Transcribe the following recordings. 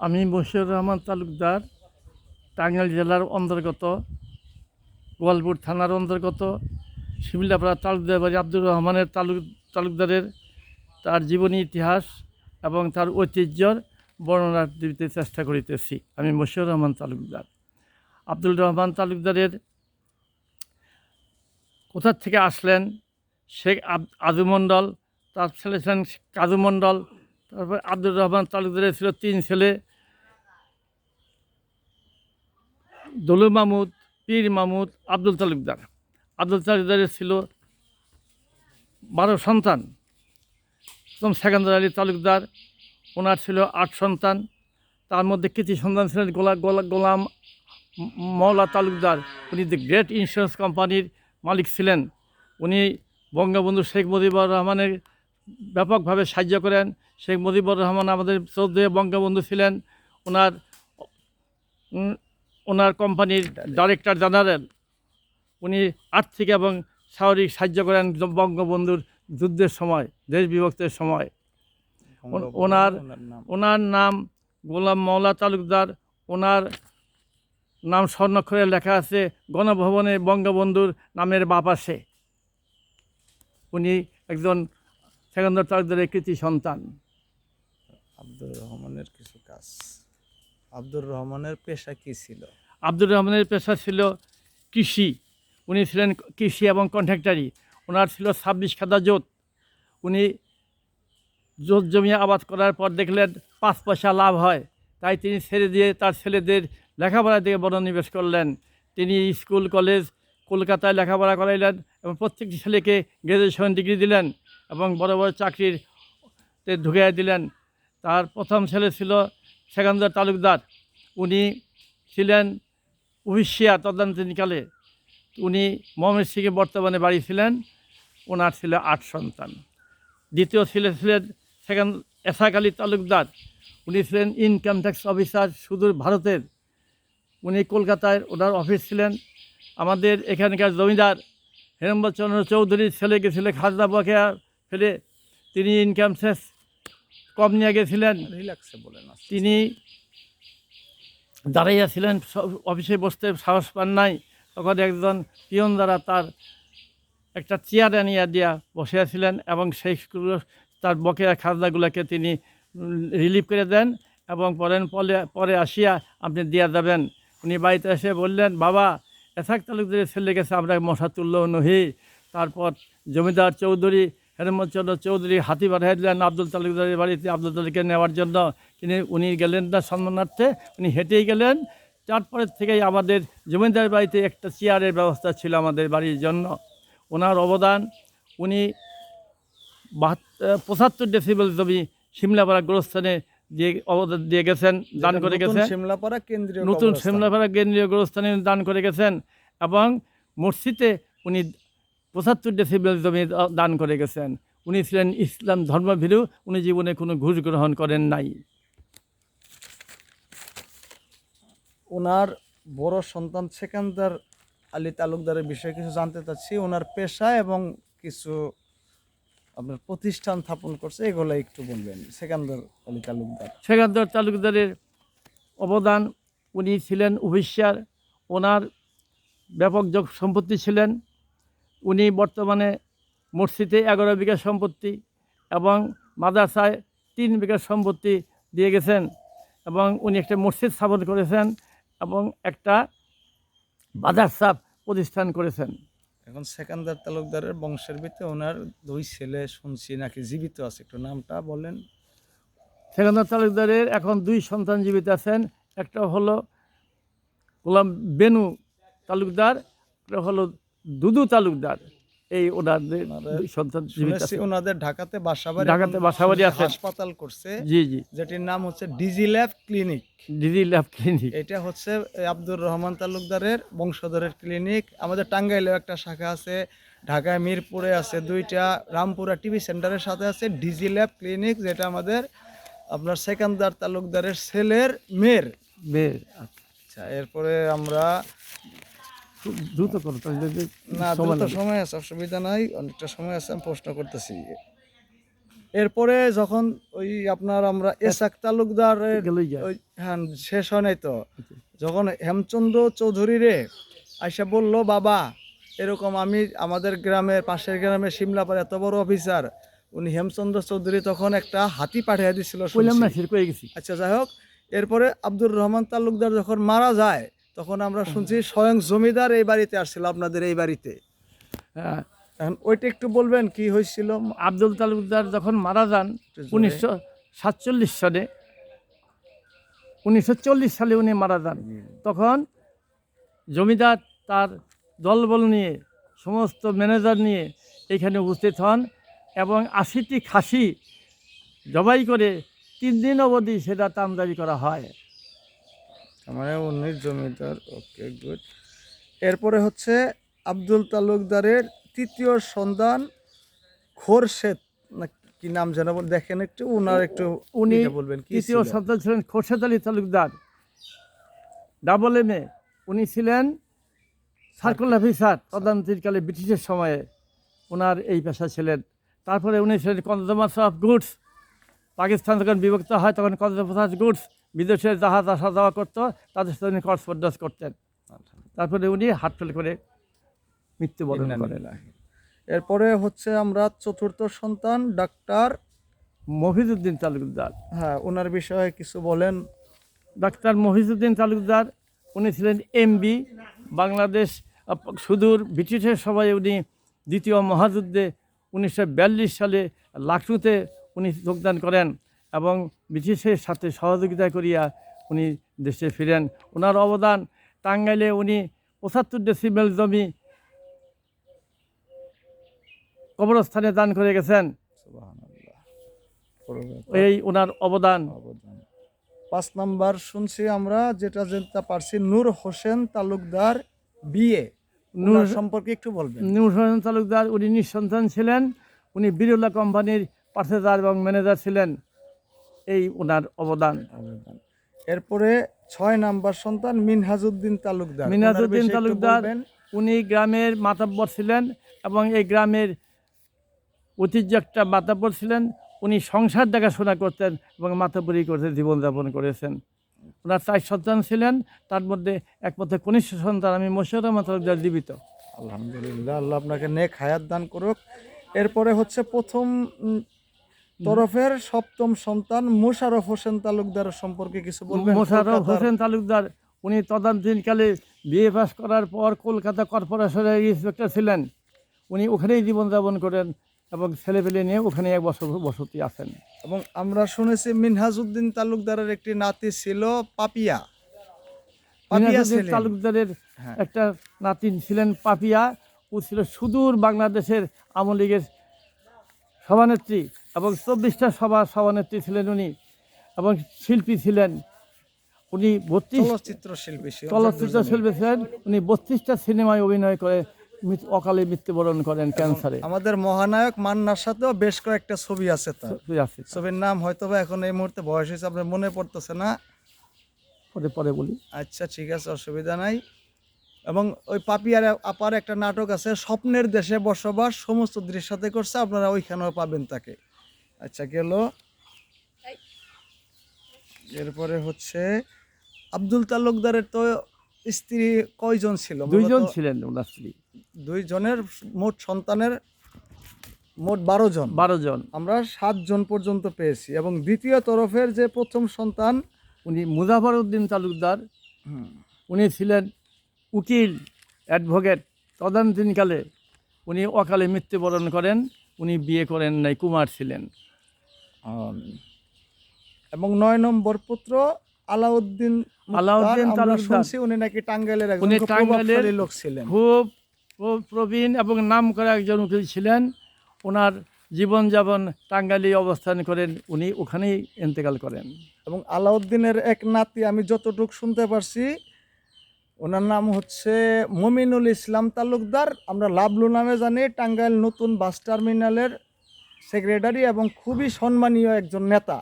আমি মশিউর রহমান তালুকদার, টাঙ্গাইল জেলার অন্তর্গত, গোয়ালপুর থানার অন্তর্গত শিমলাপাড়া তালুকদার বাড়ি আব্দুর রহমানের তালুক, তালুকদারের তার জীবনী ইতিহাস এবং তার ঐতিহ্যর বর্ণনা দিতে চেষ্টা করিতেছি। আমি মশিউর রহমান তালুকদার। আব্দুল রহমান তালুকদারের কোথা থেকে আসলেন? শেখ আজু মণ্ডল, তার ছেলে ছিলেন কাজু মণ্ডল, তারপর আব্দুর রহমান তালুকদারের ছিল তিন ছেলে দলু মাহমুদ পীর মাহমুদ আব্দুল তালুকদার আব্দুল তালুকদারের ছিল বারো সন্তান। প্রথম সেকেন্দার আলী তালুকদার, ওনার ছিল আট সন্তান। তার মধ্যে কৃতি সন্তান ছিলেন গোলা গোলা, গোলাম মওলা তালুকদার। উনি দ্য গ্রেট ইন্স্যুরেন্স কোম্পানির মালিক ছিলেন। উনি বঙ্গবন্ধু শেখ মুজিবুর রহমানের ব্যাপকভাবে সাহায্য করেন। শেখ মুজিবুর রহমান আমাদের চৌধুরী বঙ্গবন্ধু ছিলেন। ওনার ওনার কোম্পানির ডাইরেক্টর জেনারেল উনি আর্থিক এবং শারীরিক সাহায্য করেন বঙ্গবন্ধুর যুদ্ধের সময় দেশ বিভক্তের সময়। ওনার ওনার নাম? গোলাম মওলা তালুকদার। ওনার নাম স্বর্ণাক্ষরে লেখা আছে গণভবনে বঙ্গবন্ধুর নামের বাপ আছে উনি একজন সেকেন্দার তালুকদারের কৃতি সন্তান। আব্দুর রহমানের কিছু কাজ। আব্দুর রহমানের পেশা কি ছিল? আব্দুর রহমানের পেশা ছিল কৃষি। উনি ছিলেন কৃষি এবং কন্ট্রাক্টারি। ওনার ছিল ছাব্বিশ খাদা জোত। উনি জোত জমিয়ে আবাদ করার পর দেখলেন পাঁচ পয়সা লাভ হয়। তাই তিনি ছেড়ে দিয়ে তার ছেলেদের লেখাপড়া দিকে মনোনিবেশ করলেন। তিনি স্কুল, কলেজ, কলকাতায় লেখাপড়া করাইলেন এবং প্রত্যেকটি ছেলেকে গ্র্যাজুয়েশন ডিগ্রি দিলেন এবং বড় বড় চাকরির ঢুকিয়ে দিলেন। তার প্রথম ছেলে ছিল সেকান্দার তালুকদার, উনি ছিলেন উড়িষ্যা তদন্তকালে উনি মোহাম্মদ সিংহে বর্তমানে বাড়ি ছিলেন, ওনার ছিল আট সন্তান। দ্বিতীয় ছেলে ছিলেন সেকেন্ড এসাক আলী তালুকদার, উনি ছিলেন ইনকাম ট্যাক্স অফিসার সুদূর ভারতের। উনি কলকাতায় ওনার অফিস ছিলেন। আমাদের এখানকার জমিদার হেরম্বচন্দ্র চৌধুরীর ছেলে গেছিল খাজনা বকেয়া ফেলে তিনি ইনকাম ট্যাক্স কম নিয়ে গেছিলেন। রিল্যাক্সে বলেন তিনি দাঁড়াইয়া ছিলেন অফিসে বসতে সাহস পান নাই। তখন একজন পিয়ন দ্বারা তার একটা চেয়ার আনিয়া দিয়া বসিয়াছিলেন এবং সেইগুলো তার বকেয়া খাজনাগুলোকে তিনি রিলিভ করে দেন এবং পরেন পরে পরে আসিয়া আপনি দিয়া যাবেন। উনি বাড়িতে এসে বললেন বাবা এসাক তালুকদারের ছেলে গেছে আমরা মশা তুল্য নহি। তারপর জমিদার চৌধুরী হেরমচন্দ্র চৌধুরী হাতি পাঠিয়ে দিলেন আব্দুল তালুকদারের বাড়িতে। আব্দুল তালুককে নেওয়ার জন্য তিনি উনি গেলেন না সম্মানার্থে উনি হেঁটেই গেলেন। তারপরের থেকেই আমাদের জমিদার বাড়িতে একটা চেয়ারের ব্যবস্থা ছিল আমাদের বাড়ির জন্য। ওনার অবদান উনি বাহাত্তর পঁচাত্তর ডেসিবেল জমি সিমলাপাড়া গোরস্থানে দিয়ে অবদান দিয়ে গেছেন দান করে গেছেন। শিমলাপাড়া কেন্দ্রীয় নতুন। সিমলাপাড়া কেন্দ্রীয় গোরস্থানে দান করে গেছেন এবং মসজিদে উনি পঁচাত্তর ডেসিবেল জমি দান করে গেছেন। উনি ছিলেন ইসলাম ধর্মভীরু উনি জীবনে কোনো ঘুষ গ্রহণ করেন নাই। ওনার বড় সন্তান সেকান্দার আলী তালুকদারের বিষয়ে কিছু জানতে চাচ্ছি। ওনার পেশা এবং কিছু আপনার প্রতিষ্ঠান স্থাপন করছে এগুলো একটু বলবেন। সেকান্দার আলী তালুকদার। সেকান্দার তালুকদারের অবদান উনি ছিলেন উড়িষ্যার ওনার ব্যাপক যোগ সম্পত্তি ছিলেন উনি বর্তমানে মসজিদে এগারো বিঘা সম্পত্তি এবং মাদ্রাসায় তিন বিঘা সম্পত্তি দিয়ে গেছেন এবং উনি একটা মসজিদ স্থাপন করেছেন এবং একটা মাদ্রাসা প্রতিষ্ঠান করেছেন। এখন সেকান্দার তালুকদারের বংশের ভিতরে ওনার দুই ছেলে শুনছি নাকি জীবিত আছে একটু নামটা বলেন। সেকান্তর তালুকদারের এখন দুই সন্তান জীবিত আছেন একটা হলো গোলাম বেনু তালুকদার একটা হলো দুদু তালুকদার। এই ওনাদের সন্তান ওনাদের ঢাকাতে বাসাবাড়ি ঢাকাতে বাসাবাড়ি আছে। হাসপাতাল করছে জি জি। যেটির নাম হচ্ছে digi lab clinic. Digi lab clinic. এটা হচ্ছে আব্দুর রহমান তালুকদারের বংশধরের ক্লিনিক। আমাদের টাঙ্গাইলেও একটা শাখা আছে ঢাকায় মিরপুরে আছে দুইটা রামপুরা টিভি সেন্টারের সাথে আছে ডিজি ল্যাব ক্লিনিক যেটা আমাদের আপনার সেকান্দার তালুকদারের ছেলের মেয়ের। মেয়ের আচ্ছা। আচ্ছা এরপরে আমরা দ্রুত করো তাহলে না দ্রুত সময় আছে অসুবিধা নাই অনেকটা সময় আছে আমি প্রশ্ন করতেছি। এরপরে যখন ওই আপনার আমরা এসাক তালুকদারের হ্যাঁ শেষ হয় নাই তো। যখন হেমচন্দ্র চৌধুরী রে আইসা বলল বাবা এরকম আমি আমাদের গ্রামের পাশের গ্রামে সিমলাপার এত বড় অফিসার উনি হেমচন্দ্র চৌধুরী তখন একটা হাতি পাঠিয়ে দিছিল আচ্ছা যাই হোক এরপরে আব্দুর রহমান তালুকদার যখন মারা যায় তখন আমরা শুনছি স্বয়ং জমিদার এই বাড়িতে আসছিল আপনাদের এই বাড়িতে। হ্যাঁ, এখন ওইটা একটু বলবেন কি হয়েছিল? আব্দুল তালুকদার যখন মারা যান উনিশশো সাতচল্লিশ সালে উনিশশো চল্লিশ সালে উনি মারা যান। তখন জমিদার তার দলবল নিয়ে সমস্ত ম্যানেজার নিয়ে এখানে উপস্থিত হন এবং আশিটি খাসি জবাই করে তিন দিন অবধি সেটা তামদারি করা হয়। মানে উনিশ জমিদার ওকে গুড এরপরে হচ্ছে আব্দুল তালুকদারের তৃতীয় সন্তান খোরশেদ না কি নাম যেন দেখেন একটু উনার একটু উনি বলবেন তৃতীয় সন্তান ছিলেন Khorshed Ali Talukdar. Double M A উনি ছিলেন সার্কুল অফিসার তদান্তিকালে ব্রিটিশের সময়ে। ওনার এই পেশা ছিলেন। তারপরে উনি ছিলেন কনজুমার্স অফ গুডস। পাকিস্তান যখন বিভক্ত হয় তখন কনজুমার্স গুডস বিদেশে জাহাজ আসা যাওয়া করতো তাদের সাথে উনি করসপন্ডেন্স করতেন। তারপরে উনি হার্ট ফেল করে মৃত্যুবরণ করেন। এরপরে হচ্ছে আমরা চতুর্থ সন্তান ডাক্তার মফিজউদ্দিন তালুকদার। হ্যাঁ ওনার বিষয়ে কিছু বলেন। ডাক্তার মহিজুদ্দিন তালুকদার উনি ছিলেন এমবি বাংলাদেশ সুদূর ব্রিটিশের সময় উনি দ্বিতীয় মহাযুদ্ধে উনিশশো বিয়াল্লিশ সালে লাখনৌতে উনি যোগদান করেন। এবং ব্রিটিশের সাথে সহযোগিতা করিয়া উনি দেশে ফিরেন। ওনার অবদান টাঙ্গাইলে উনি পঁচাত্তর ডেসিমেল জমি কবরস্থানে দান করে গেছেন। এই ওনার অবদান। পাঁচ নাম্বার শুনছি আমরা যেটা যেটা পারছি নূর হোসেন তালুকদার বিয়ে। নূর নূর সম্পর্কে একটু বলবেন। নূর হোসেন তালুকদার উনি নিঃসন্তান ছিলেন। উনি বিরলা কোম্পানির পার্সেদার এবং ম্যানেজার ছিলেন। এই ওনার অবদান। অবদান। এরপরে ছয় নাম্বার সন্তান মিনহাজউদ্দিন তালুকদার। একটু তালুকদার উনি গ্রামের মাতাব্বর ছিলেন এবং এই গ্রামের ঐতিহ্য একটা মাতাব্বর ছিলেন। উনি সংসার দেখাশোনা করতেন এবং মাতাব্বরি করে জীবনযাপন করেছেন। ওনার চার সন্তান ছিলেন তার মধ্যে একমাত্র কনিষ্ঠ সন্তান আমি মশিউর রহমান তালুকদার জীবিত। আলহামদুলিল্লাহ আল্লাহ আপনাকে নেক হায়াত দান করুক। এরপরে হচ্ছে প্রথম তরফের সপ্তম সন্তান মোশারফ হোসেন তালুকদার সম্পর্কে কিছু বলবেন? কলকাতার- হোসেন তালুকদার উনি তদানীন্তকালে বিএ পাস করার পর কলকাতা কর্পোরেশনের ইন্সপেক্টর ছিলেন। উনি ওখানেই জীবনযাপন করেন এবং ছেলেপেলে নিয়ে ওখানে এক বছর বসতি আছেন। এবং আমরা শুনেছি মিনহাজউদ্দিন তালুকদারের একটি নাতি ছিল পাপিয়া। পাপিয়া তালুকদারের হ্যাঁ। একটা নাতি ছিলেন পাপিয়া। ও ছিল সুদূর বাংলাদেশের আওয়ামী লীগের সভানেত্রী। এবং চব্বিশটা সভা সভানেত্রী ছিলেন উনি এবং শিল্পী ছিলেন উনি বত্রিশ চলচ্চিত্র শিল্পী। চলচ্চিত্র শিল্পী ছিলেন। উনি বত্রিশটা সিনেমায় অভিনয় করে অকালে মৃত্যুবরণ করেন ক্যান্সারে। আমাদের মহানায়ক মান্নার সাথেও বেশ কয়েকটা ছবি আছে তার। আছে। ছবির নাম হয়তো বা এখন এই মুহূর্তে বয়স হয়েছে আপনার মনে পড়তেছে না? পরে পরে বলি। আচ্ছা ঠিক আছে অসুবিধা নাই। এবং ওই পাপিয়ার আপার একটা নাটক আছে স্বপ্নের দেশে বসবাস সমস্ত দৃশ্যতে করছে আপনারা ওইখানেও পাবেন তাকে। আচ্ছা গেল। এরপরে হচ্ছে আব্দুল তালুকদারের তো স্ত্রী কয়জন ছিল? দুইজন ছিলেন ওনার স্ত্রী। দুইজনের মোট সন্তানের মোট বারো জন। বারো জন। আমরা সাতজন পর্যন্ত পেয়েছি এবং দ্বিতীয় তরফের যে প্রথম সন্তান উনি মুজাফর উদ্দিন তালুকদার উনি ছিলেন উকিল অ্যাডভোকেট। তদানীন্তকালে উনি অকালে মৃত্যুবরণ করেন। উনি বিয়ে করেন নাই কুমার ছিলেন। এবং নয় নম্বর পুত্র আলাউদ্দিন আলাউদ্দিন শুনছি উনি নাকি টাঙ্গাইলের উনি টাঙ্গাইলের লোক ছিলেন। খুব প্র- প্রবীণ এবং নাম করা একজন উকিল ছিলেন। ওনার জীবনযাপন টাঙ্গাইলে অবস্থান করেন উনি ওখানেই ইন্তেকাল করেন। এবং আলাউদ্দিনের এক নাতি আমি যতটুকু শুনতে পারছি ওনার নাম হচ্ছে মমিনুল ইসলাম তালুকদার। আমরা লাভলু নামে জানি টাঙ্গাইল নতুন বাস টার্মিনালের সেক্রেটারি এবং খুবই সম্মানীয় একজন নেতা।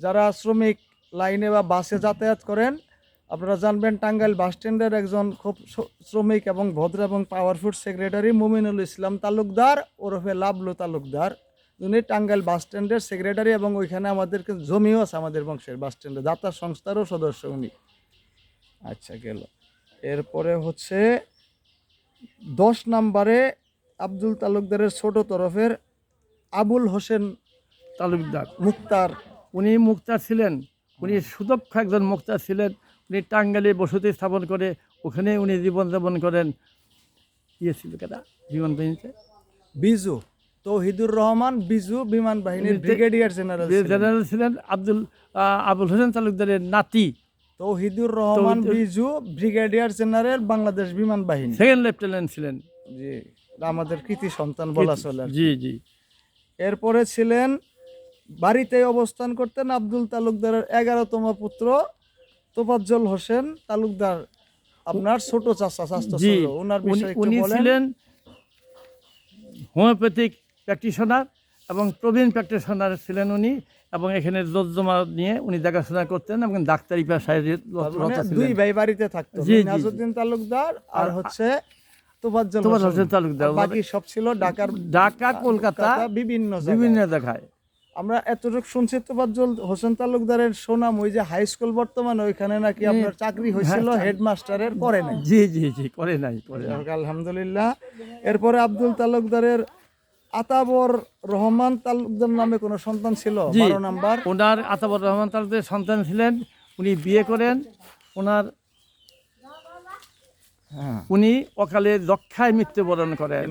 যারা শ্রমিক লাইনে বা বাসে যাতায়াত করেন, আপনারা জানবেন টাঙ্গাইল বাস স্ট্যান্ডের একজন খুব শ্রমিক এবং ভদ্র এবং পাওয়ারফুল সেক্রেটারি মুমিনুল ইসলাম তালুকদার, ওরফে লাভলু তালুকদার। উনি টাঙ্গাইল বাস স্ট্যান্ডের সেক্রেটারি এবং ওইখানে আমাদের কিন্তু জমিও আছে আমাদের বংশের বাস স্ট্যান্ডে। দাতা সংস্থারও সদস্য উনি। আচ্ছা গেল। এরপরে হচ্ছে দশ নম্বরে আব্দুল তালুকদারের ছোট তরফের আবুল হোসেন তালুকদার মুক্তার। উনি মুক্তার ছিলেন উনি সুদক্ষ একজন মুক্তার ছিলেন উনি টাঙ্গাইলে বসতি স্থাপন করে ওখানে উনি জীবনযাপন করেন। ইয়ে ছিল কেটা? বিমান বাহিনীতে? বিজু তৌহিদুর রহমান বিজু বিমান বাহিনীর ব্রিগেডিয়ার জেনারেল জেনারেল ছিলেন আব্দুল আবুল হোসেন তালুকদারের নাতি। তৌহিদুর রহমান বিজু ব্রিগেডিয়ার জেনারেল বাংলাদেশ বিমান বাহিনী। সেকেন্ড লেফটেন্যান্ট ছিলেন। জি আমাদের কৃতি সন্তান বলা চলে জি জি। এরপরে ছিলেন বাড়িতে অবস্থান করতেন আব্দুল তালুকদারের এগারোতম পুত্র তোফাজ্জল হোসেন তালুকদার আপনার ছোট চাচা স্বাস্থ্য ওনার উনি বিষয়ে উনি ছিলেন হোমিওপ্যাথিক প্র্যাকটিশনার এবং প্রবীণ প্র্যাকটিশনার ছিলেন উনি এবং এখানে জমা নিয়ে উনি দেখাশোনা করতেন এবং ডাক্তারি পেশায় মানে। দুই ভাই বাড়িতে থাকতেন। নাজউদ্দিন তালুকদার আর- হচ্ছে তোফাজ্জল হোসেন তালুকদার। বাকি সব ছিল ঢাকার ঢাকা কলকাতা বিভিন্ন বিভিন্ন জায়গায়। দেখায় আমরা এতটুকু শুনছি তোফাজ্জল হোসেন তালুকদারের সুনাম ওই যে হাই স্কুল বর্তমানে ওইখানে নাকি আপনার চাকরি হয়েছিল হ্যাঁ, হেডমাস্টারের করে নাই। জি জি জি করে নাই করে আলহামদুলিল্লাহ। এরপরে আব্দুল তালুকদারের আতাবর রহমান তালুকদার নামে কোনো সন্তান ছিল? বারো নাম্বার। ওনার আতাবর রহমান তালুকদারের সন্তান ছিলেন উনি বিয়ে করেন। ওনার হ্যাঁ উনি অকালে যক্ষায় মৃত্যুবরণ করেন।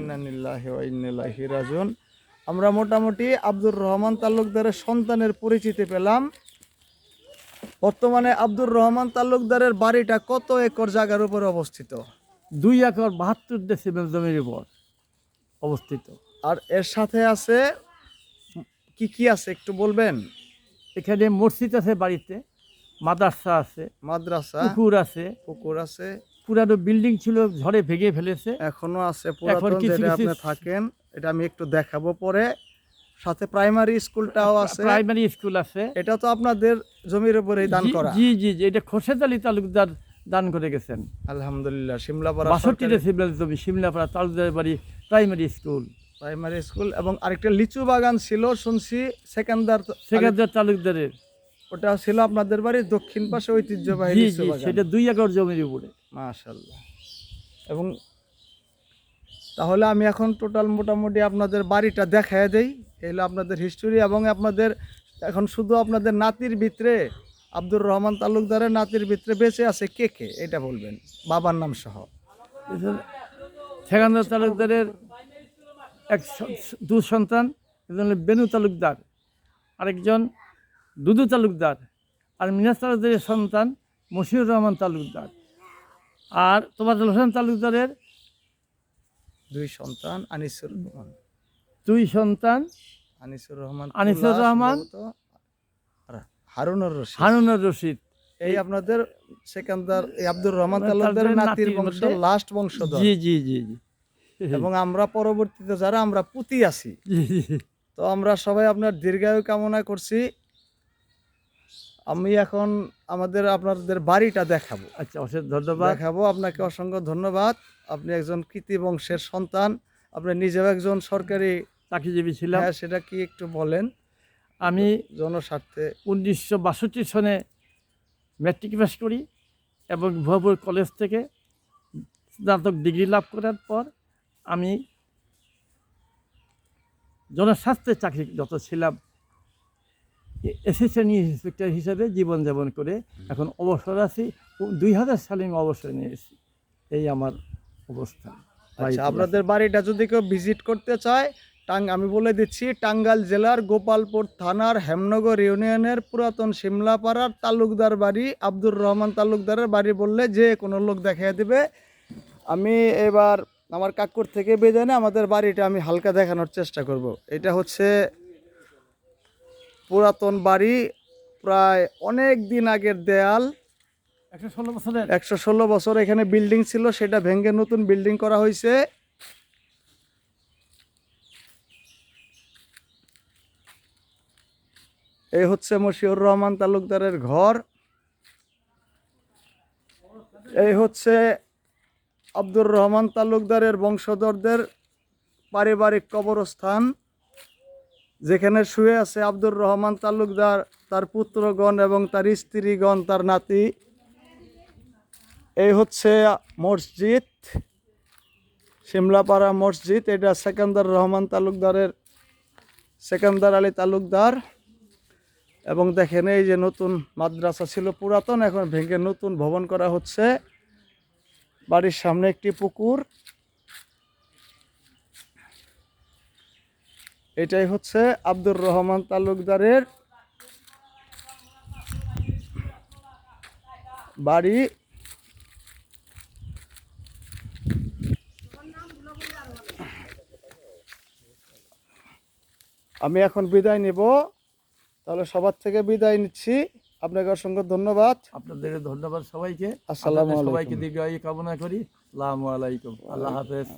আমরা মোটামুটি আব্দুর রহমান তালুকদারের সন্তানের পরিচিতি পেলাম। বর্তমানে আব্দুর রহমান তালুকদারের বাড়িটা কত একর জায়গার উপরে অবস্থিত? দুই একর বাহাত্তর ডেসিমেল জমির উপর অবস্থিত। আর এর সাথে আছে কি কি আছে একটু বলবেন? এখানে মসজিদ আছে বাড়িতে মাদ্রাসা আছে মাদ্রাসা পুকুর আছে পুকুর আছে পুরানো বিল্ডিং ছিল ঝড়ে ভেঙে ফেলেছে। এখনও আছে পুরাতন যেটা আপনি থাকেন এটা আমি একটু দেখাবো পরে। সাথে প্রাইমারি স্কুলটাও আছে। প্রাইমারি স্কুল আছে। এটা তো আপনাদের জমির উপরেই দান করা। জি জি জি এটা খোরশেদ আলী তালুকদার দান করে গেছেন। আলহামদুলিল্লাহ সিমলাপাড়া বাষট্টি ডেসিমেল জমি সিমলাপাড়া তালুকদার বাড়ি প্রাইমারি স্কুল প্রাইমারি স্কুল এবং আরেকটা লিচু বাগান ছিল শুনছি সেকেন্দার সেখানকার তালুকদারের। ওটা ছিল আপনাদের বাড়ির দক্ষিণ পাশে ঐতিহ্যবাহী সেটা দুই একর জমির উপরে। মাশাল্লাহ এবং তাহলে আমি এখন টোটাল মোটামুটি আপনাদের বাড়িটা দেখায় দেই। এগুলো আপনাদের হিস্টোরি এবং আপনাদের এখন শুধু আপনাদের নাতির ভিতরে, আব্দুর রহমান তালুকদারের নাতির ভিতরে বেঁচে আছে কে কে? এটা বলবেন, বাবার নাম সহ। সেখানকার তালুকদারের এক দু সন্তান একজন বেনু তালুকদার, আরেকজন দুদু তালুকদার, আর মিনাজ তালুকদারের সন্তান মশিউর রহমান তালুকদার। আর তোবাদুল হোসেন তালুকদারের? দুই সন্তান আনিসুর রহমান। দুই সন্তান আনিসুর রহমান আনিসুর রহমান। হারুনুর রশিদ। হারুনুর রশিদ। এই আপনাদের সেকেন্দার আব্দুর রহমান তালুকদারের নাতির বংশ লাস্ট বংশধর। জি জি জি জি। এবং আমরা পরবর্তীতে যারা আমরা পুতি আছি তো আমরা সবাই আপনার দীর্ঘায়ু কামনা করছি। আমি এখন আমাদের আপনাদের বাড়িটা দেখাবো। আচ্ছা অশেষ ধন্যবাদ। দেখাবো। আপনাকে অসংখ্য ধন্যবাদ। আপনি একজন কৃতি বংশের সন্তান। আপনি নিজেও একজন সরকারি চাকরিজীবী ছিলাম। হ্যাঁ সেটা কি একটু বলেন। আমি জনস্বার্থে উনিশশো বাষট্টি সনে ম্যাট্রিক পাস করি এবং ভুয়াপুর কলেজ থেকে স্নাতক ডিগ্রি লাভ করার পর আমি জনস্বাস্থ্যে চাকরিরত ছিলাম। অ্যাসিস্ট্যান্ট ইন্সপেক্টর হিসাবে জীবনযাপন করে এখন অবসর আছি দুই হাজার সালে আমি অবসর নিয়েছি এই আমার অবস্থা। আচ্ছা আপনাদের বাড়িটা যদি কেউ ভিজিট করতে চায় টাং আমি বলে দিচ্ছি টাঙ্গাইল জেলার গোপালপুর থানার হেমনগর ইউনিয়নের পুরাতন সিমলাপাড়ার তালুকদার বাড়ি আব্দুর রহমান তালুকদারের বাড়ি বললে যে কোনো লোক দেখিয়ে দেবে। আমি এবার আমার কাকুর থেকে বেজানে আমাদের বাড়িটা আমি হালকা দেখানোর চেষ্টা করব। এটা হচ্ছে পুরাতন বাড়ি প্রায় অনেক দিন আগের দেয়াল। একশো ষোলো বছর এখানে বিল্ডিং ছিল সেটা ভেঙে নতুন বিল্ডিং করা হয়েছে। এই হচ্ছে মশিউর রহমান তালুকদারের ঘর। এই হচ্ছে আব্দুর রহমান তালুকদারের বংশধরদের পারিবারিক কবরস্থান। যেখানে শুয়ে আছে আব্দুর রহমান তালুকদার, তার পুত্রগণ এবং তার স্ত্রীগণ, তার নাতি। এই হচ্ছে মসজিদ, শিমলাপাড়া মসজিদ। এটা সেকেন্দার রহমান তালুকদারের, সেকেন্দার আলী তালুকদার। এবং দেখেন, এই যে নতুন মাদ্রাসা ছিল পুরাতন, এখন ভেঙে নতুন ভবন করা হচ্ছে। বাড়ির সামনে একটি পুকুর। এটাই হচ্ছে আব্দুর রহমান তালুকদারের বাড়ি। আমি এখন বিদায় নিব। তাহলে সবার থেকে বিদায় নিচ্ছি। আপনাকে অসংখ্য ধন্যবাদ। আপনাদের ধন্যবাদ সবাইকে। আসসালাম সবাইকে। দীর্ঘায়ু কামনা করি। আসসালামু আলাইকুম। আল্লাহ হাফেজ।